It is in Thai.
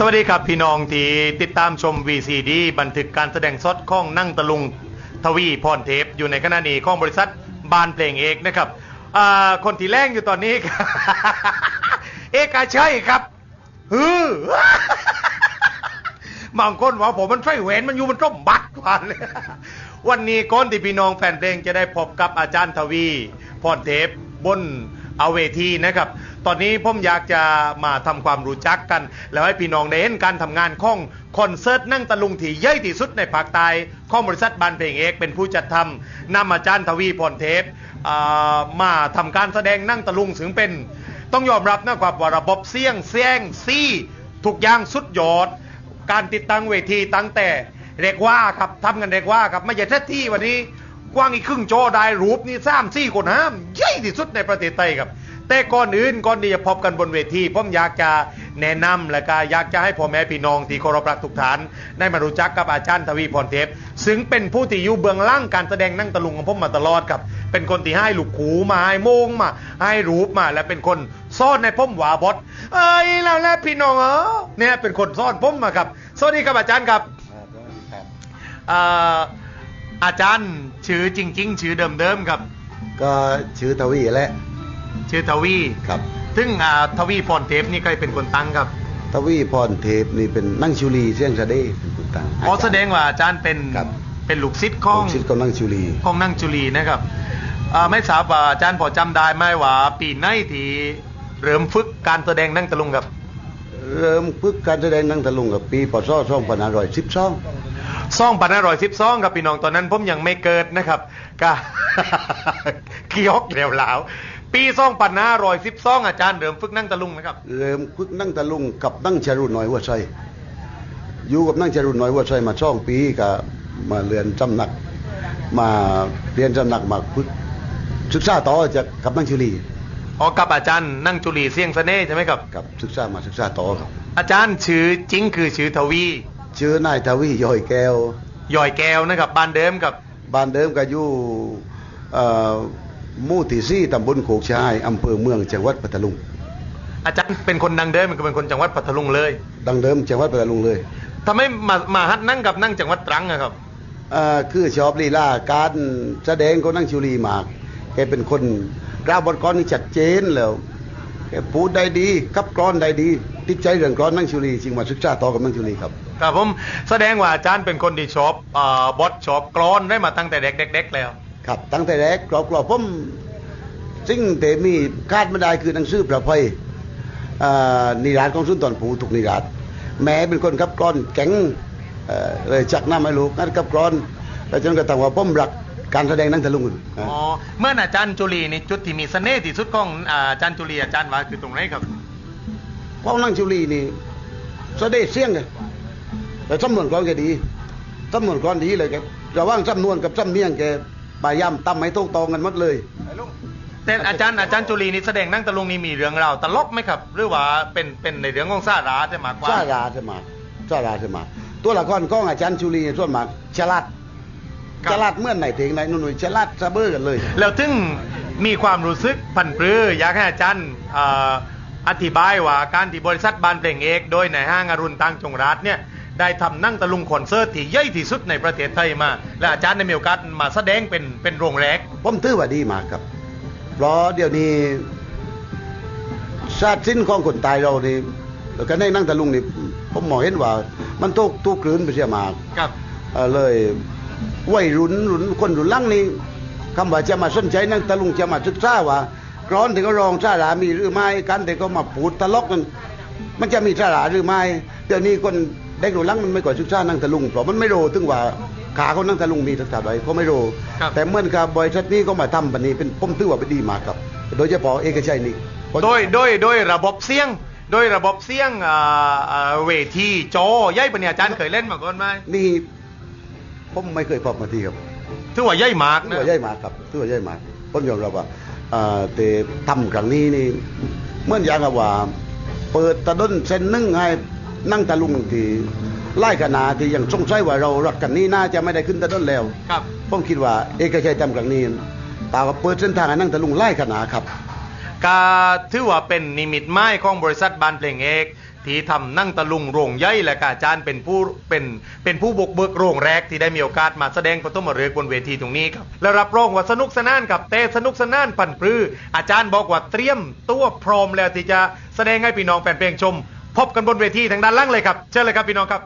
สวัสดีครับพี่น้องที่ติดตามชม VCD บันทึกการแสดงสดของนั่งตะลุงทวีพรเทพ อยู่ในขณะนี้ของบริษัทบานเพลงเอกนะครับอ่าคนที่แรงอยู่ตอนนี้ เอกาชัยครับฮือบางคนว่าผมมันใช่แหวนมันอยู่มันต้มบัตรวันเลยวันนี้ก่อนที่พี่น้องแฟนเพลงจะได้พบกับอาจารย์ทวีพรเทพบน เอาเวทีนะครับ ตอนนี้ผมอยากจะมาทำความรู้จักกัน แล้วให้พี่น้องได้เห็นการทำงานของคอนเสิร์ตนั่งตะลุงที่ใหญ่ที่สุดในภาคใต้ของบริษัทบานเพลงเอกเป็นผู้จัดทำนำอาจารย์ทวีพรเทพมาทำการแสดงนั่งตะลุงถึงเป็น ต้องยอมรับนะครับว่าระบบเสียงเสียงซี่ทุกอย่างสุดยอด การติดตั้งเวทีตั้งแต่เรียกว่าครับทำกันเรียกว่าครับไม่ใช่แค่ที่วันนี้ กว้างอีกครึ่งโจได้รูปนี่สามสี่คนห้ามใหญ่ที่สุดในประเทศไทยครับ แต่ก่อนอื่นก่อนที่จะพบกันบนเวทีผมอยากจะแนะนำและก็อยากจะให้พ่อแม่พี่น้องที่เคารพรักทุกท่านได้มารู้จักกับอาจารย์ทวีพรเทพซึ่งเป็นผู้ที่อยู่เบื้องหล่างการแสดงนั่งตะลุงของผมมาตลอดครับ เป็นคนที่ให้ลูกขูมาให้โมงมาให้รูปมา และเป็นคนซ่อนในผมหวาบดเอ้ยแล้วแหละพี่น้องเออเนี่ยเป็นคนซ่อนผมมาครับสวัสดีครับอาจารย์ครับเอ่อ อาจารย์ชื่อจริง ๆ ชื่อเดิมๆครับ ก็ชื่อทวีแหละชื่อทวีครับซึ่งอ่าทวีพรเทพนี่ใครเป็นคนตั้งครับทวีพรเทพนี่เป็นนั่งชูรีเสียงสะเดเป็นคนต่างขอแสดงว่าอาจารย์เป็นครับเป็นลูกศิษย์ของชิดก็นั่งชูรีของนั่งจุลีนะครับอ่าไม่ทราบว่าอาจารย์พอจำได้ไหมว่าปีไหนที่เริ่มฝึกการแสดงนั่งตะลุงครับเริ่มฝึกการแสดงนั่งตะลุงกับปีพศ2512 ซ่องปันอร่อยสิบซองครับพี่น้องตอนนั้นผมยังไม่เกิดนะครับก็เกียกแล้วหลาวปีซ่องปันอร่อยสิบซองอาจารย์เริ่มฝึกนั่งตะลุงนะครับเริ่มฝึกนั่งตะลุงกับนั่งจรุนน้อยหัวไซอยู่กับนั่งจรุนน้อยหัวไซมาช่องปีกับมาเรียนจำหนัก มาเรียนจำหนักมาฝึกศึกษาต่อจากกับนั่งชูรีอ๋อกับอาจารย์นั่งจุลีเสียงเสน่ห์ใช่ไหมครับกับศึกษามาศึกษาต่อครับอาจารย์ชื่อจริงคือชื่อทวี ชื่อนายทวีย่อยแก้วย่อยแก้วนะครับบ้านเดิมกับบ้านเดิมก็อยู่เอ่อหมู่ที่สี่ตำบลโขกชายอำเภอเมืองจังหวัดพัทลุง อาจารย์เป็นคนดังเดิมก็เป็นคนจังหวัดพัทลุงเลย ดังเดิมจังหวัดพัทลุงเลยทำไมมามาฮัดนั่งกับนั่งจังหวัดตรังอะครับเอ่อคือชอบลีลาการแสดงของนั่งชูรีมากแกเป็นคนกล้าบทกลอนนี่ชัดเจนแล้วแกพูดได้ดีขับกรอนได้ดี ติดใจเรื่องกรอนนั่งชูรีจึงมาศึกษาต่อกับนั่งชูรีครับ ครับผมแสดงว่าอาจารย์เป็นคนที่ชอบเอ่อบทชอบกรอนได้มาตั้งแต่เด็กๆๆแล้ว ครับตั้งแต่แรกกรอบกรอบผมสิ่งแต่มีคาดไม่ได้คือหนังสือประภัยอ่านิราศของสุนทรภูทุกนิราศแม้เป็นคนขับกรอนแข็งเอ่อเลยจักหน้าไม่รู้งัดขับกรอนแล้วจนกระทั่งว่าผมรักการแสดงหนั่งตะลุงอ๋อเมื่ออาจารย์จุลีนี่จุดที่มีเสน่ห์ที่สุดของอ่าอาจารย์จุลีอาจารย์ว่าคือตรงไหนครับ เพราะนั่งชุลีนี่แสดงเสียงไง แต่จำนวนกรอนแกดีจำนวนกรอนดีเลยแกระหว่างจำนวนกับจำเนียงแกพยายามตั้มให้ตรงตองกันหมดเลยแต่อาจารย์อาจารย์จุลีนี่แสดงนั่งตะลุงนี่มีเรื่องราวตลกไหมครับหรือว่าเป็นเป็นในเรื่องของสาระจะมากกว่าซาราสมาซาราสมาตัวละครของอาจารย์ชุลีส่วนมากฉลาดฉลาดเหมื่อนไหนเพลงไหนนุ่นๆฉลาดซะเบ้อกันเลย แล้วถึงมีความรู้สึกพันปรืออยากให้อาจารย์เอ่ออธิบายว่าการที่บริษัทบานเพลงเอก โดยในห้างอรุณตังจงรัฐเนี่ย ได้ทำนั่งตะลุงคอนเสิร์ตที่ใหญ่ที่สุดในประเทศไทยมา และอาจารย์ได้มีโอกาสมาแสดงเป็นเป็นโรงแรกผมถือว่าดีมากครับ เพราะเดี๋ยวนี้ชาติสิ้นของคนตายเรานี่แล้วก็ในนั่งตะลุงนี่ผมมองเห็นว่า มันทุกทุกคลื่นไปเสียมากครับเอ่อเลยวัยรุ่นรุ่นคนรุ่นหลังนี่คำว่าจะมาสนใจนั่งตะลุงจะมาศึกษาว่ากรอนที่เขาร้องสารามีหรือไม่กันที่เขามาพูดตลกนั้นมันจะมีสาระหรือไม่เดี๋ยวนี้คน เด็กรุ่นหลังมันไม่ก่อยศึกษานั่งตะลุงเพราะมันไม่รู้ถึงว่าขาเขานั่งตะลุงมีทักษะใดเขาไม่รู้ครับ แต่เมื่อกับบริษัทนี้ก็มาทำแบบนี้เป็นผมถือว่าเป็นดีมากครับ โดยเฉพาะเอกชัยนี่ โดยโดยโดยระบบเสียง โดยระบบเสียงอ่าอ่าเวทีจอใหญ่ปะเนี่ยอาจารย์เคยเล่นมาก่อนไหมนี่ผมไม่เคยพบมาทีครับถือว่าใหญ่มากถือนะว่าใหญ่มากครับถือว่าใหญ่มากผมยอมรับว่าเอ่อแต่ทำครั้งนี้นี่เหมื่อนอย่างกับว่า เปิดตะดนเส้นหนึ่งให้ นั่งตะลุงที่ไล่ขนาดที่ยังสงสัยว่าเรารักกันนี้น่าจะไม่ได้ขึ้นตะดนแล้วครับผมคิดว่าเอกชัยทำครั้งนี้ตาว่าเปิดเส้นทางให้นั่งตะลุงไล่ขนาดครับก็ถือว่าเป็นนิมิตหมายของบริษัทบานเพลงเอกที่ทำนั่งตะลุงโรงย่อยและก็อาจารย์เป็นผู้เป็นเป็นผู้บุกเบิกโรงแรกที่ได้มีโอกาสมาแสดงปฐมฤกษ์บนเวทีตรงนี้ครับและรับรองว่าสนุกสนานกับเตสนุกสนานปันปรือ อาจารย์บอกว่าเตรียมตัวพร้อมแล้วที่จะแสดงให้พี่น้องแฟนเพลงชม พบกันบนเวทีทางด้านล่างเลยครับ เชิญเลยครับพี่น้องครับ